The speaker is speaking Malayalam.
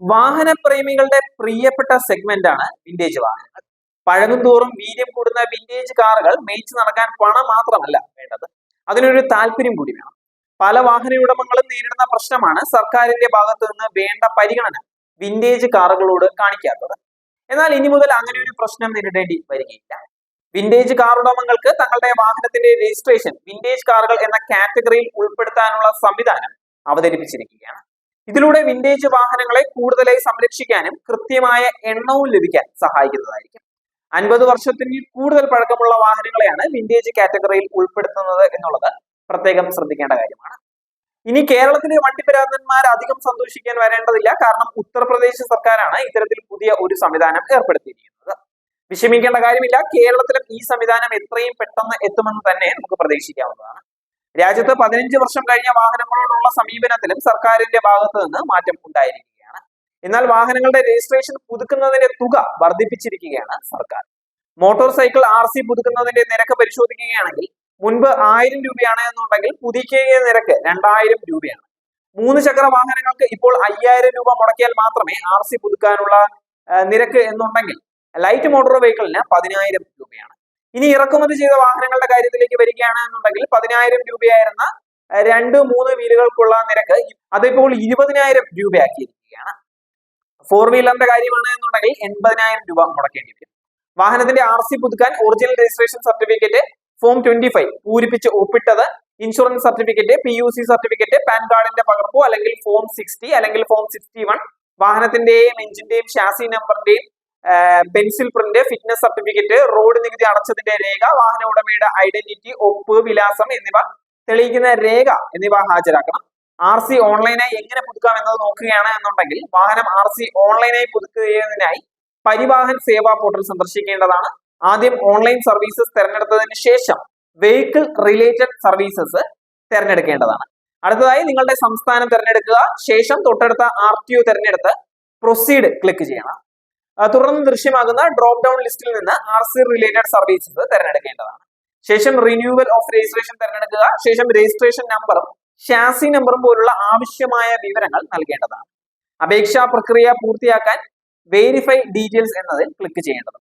വാഹനപ്രേമികളുടെ പ്രിയപ്പെട്ട സെഗ്മെന്റ് ആണ് വിന്റേജ് വാഹനങ്ങൾ. പഴകും തോറും വീര്യം കൂടുന്ന വിന്റേജ് കാറുകൾ മേയിച്ചു നടക്കാൻ പണം മാത്രമല്ല വേണ്ടത്. അതിനൊരു താല്പര്യം കൂടി വേണം. പല വാഹന ഉടമകളും നേരിടുന്ന പ്രശ്നമാണ് സർക്കാരിന്റെ ഭാഗത്തു നിന്ന് വേണ്ട പരിഗണന വിന്റേജ് കാറുകളോട് കാണിക്കാത്തത്. എന്നാൽ ഇനി മുതൽ അങ്ങനെ ഒരു പ്രശ്നം നേരിടേണ്ടി വരികയില്ല. വിന്റേജ് കാർ ഉടമകൾക്ക് തങ്ങളുടെ വാഹനത്തിന്റെ രജിസ്ട്രേഷൻ വിന്റേജ് കാറുകൾ എന്ന കാറ്റഗറിയിൽ ഉൾപ്പെടുത്താനുള്ള സംവിധാനം അവതരിപ്പിച്ചിരിക്കുകയാണ്. ഇതിലൂടെ വിന്റേജ് വാഹനങ്ങളെ കൂടുതലായി സംരക്ഷിക്കാനും കൃത്യമായ എണ്ണവും ലഭിക്കാൻ സഹായിക്കുന്നതായിരിക്കും. അൻപത് വർഷത്തിന് കൂടുതൽ പഴക്കമുള്ള വാഹനങ്ങളെയാണ് വിന്റേജ് കാറ്റഗറിയിൽ ഉൾപ്പെടുത്തുന്നത് എന്നുള്ളത് പ്രത്യേകം ശ്രദ്ധിക്കേണ്ട കാര്യമാണ്. ഇനി കേരളത്തിലെ വണ്ടിപരാതന്മാർ അധികം സന്തോഷിക്കാൻ വരേണ്ടതില്ല. കാരണം ഉത്തർപ്രദേശ് സർക്കാരാണ് ഇത്തരത്തിൽ പുതിയ ഒരു സംവിധാനം ഏർപ്പെടുത്തിയിരിക്കുന്നത്. വിഷമിക്കേണ്ട കാര്യമില്ല. കേരളത്തിലും ഈ സംവിധാനം എത്രയും പെട്ടെന്ന് എത്തുമെന്ന് തന്നെ നമുക്ക് പ്രതീക്ഷിക്കാവുന്നതാണ്. രാജ്യത്ത് പതിനഞ്ച് വർഷം കഴിഞ്ഞ വാഹനങ്ങളോടുള്ള സമീപനത്തിലും സർക്കാരിന്റെ ഭാഗത്ത് നിന്ന് മാറ്റം ഉണ്ടായിരിക്കുകയാണ്. എന്നാൽ വാഹനങ്ങളുടെ രജിസ്ട്രേഷൻ പുതുക്കുന്നതിന്റെ തുക വർദ്ധിപ്പിച്ചിരിക്കുകയാണ് സർക്കാർ. മോട്ടോർ സൈക്കിൾ ആർ സി പുതുക്കുന്നതിന്റെ നിരക്ക് പരിശോധിക്കുകയാണെങ്കിൽ മുൻപ് ആയിരം രൂപയാണ് എന്നുണ്ടെങ്കിൽ പുതുക്കിയ നിരക്ക് രണ്ടായിരം രൂപയാണ്. മൂന്ന് ചക്ര വാഹനങ്ങൾക്ക് ഇപ്പോൾ അയ്യായിരം രൂപ മുടക്കിയാൽ മാത്രമേ ആർ സി പുതുക്കാനുള്ള നിരക്ക് എന്നുണ്ടെങ്കിൽ ലൈറ്റ് മോട്ടോർ വെഹിക്കിളിന് പതിനായിരം രൂപയാണ്. ഇനി ഇറക്കുമതി ചെയ്ത വാഹനങ്ങളുടെ കാര്യത്തിലേക്ക് വരികയാണ് എന്നുണ്ടെങ്കിൽ പതിനായിരം രൂപയായിരുന്ന രണ്ട് മൂന്ന് വീലുകൾക്കുള്ള നിരക്ക് അതിപ്പോൾ ഇരുപതിനായിരം രൂപയാക്കിയിരിക്കുകയാണ്. ഫോർ വീലറിന്റെ കാര്യമാണ് എന്നുണ്ടെങ്കിൽ എൺപതിനായിരം രൂപ മുടക്കേണ്ടി വരും. വാഹനത്തിന്റെ ആർ സി പുതുക്കാൻ original registration certificate form twenty five പൂരിപ്പിച്ച് ഒപ്പിട്ടത് insurance certificate P U C certificate PAN കാർഡിന്റെ പകർപ്പോ അല്ലെങ്കിൽ ഫോം സിക്സ്റ്റി അല്ലെങ്കിൽ ഫോം സിക്സ്റ്റി വൺ വാഹനത്തിന്റെയും എഞ്ചിന്റെയും chassis നമ്പറിന്റെയും pencil print fitness certificate road നികുതി അടച്ചതിന്റെ രേഖ വാഹന ഉടമയുടെ ഐഡന്റിറ്റി ഒപ്പ് വിലാസം എന്നിവ തെളിയിക്കുന്ന രേഖ എന്നിവ ഹാജരാക്കണം. ആർ സി ഓൺലൈനായി എങ്ങനെ പുതുക്കാം എന്നത് നോക്കുകയാണ് എന്നുണ്ടെങ്കിൽ വാഹനം ആർ സി ഓൺലൈനായി പുതുക്കുന്നതിനായി പരിവാഹൻ സേവാ പോർട്ടൽ സന്ദർശിക്കേണ്ടതാണ്. ആദ്യം ഓൺലൈൻ സർവീസസ് തിരഞ്ഞെടുത്തതിന് ശേഷം വെഹിക്കിൾ റിലേറ്റഡ് സർവീസസ് തിരഞ്ഞെടുക്കേണ്ടതാണ്. അടുത്തതായി നിങ്ങളുടെ സംസ്ഥാനം തിരഞ്ഞെടുക്കുക ശേഷം തൊട്ടടുത്ത ആർ ടി ഒ തിരഞ്ഞെടുത്ത് പ്രൊസീഡ് ക്ലിക്ക് ചെയ്യണം. തുടർന്ന് ദൃശ്യമാകുന്ന ഡ്രോപ്പ് ഡൗൺ ലിസ്റ്റിൽ നിന്ന് ആർ സി റിലേറ്റഡ് സർവീസസ് തിരഞ്ഞെടുക്കേണ്ടതാണ്. ശേഷം റിന്യൂവൽ ഓഫ് രജിസ്ട്രേഷൻ തിരഞ്ഞെടുക്കുക. ശേഷം രജിസ്ട്രേഷൻ നമ്പറും ഷാസി നമ്പറും പോലുള്ള ആവശ്യമായ വിവരങ്ങൾ നൽകേണ്ടതാണ്. അപേക്ഷാ പ്രക്രിയ പൂർത്തിയാക്കാൻ വെരിഫൈ ഡീറ്റെയിൽസ് എന്നതിൽ ക്ലിക്ക് ചെയ്യേണ്ടത്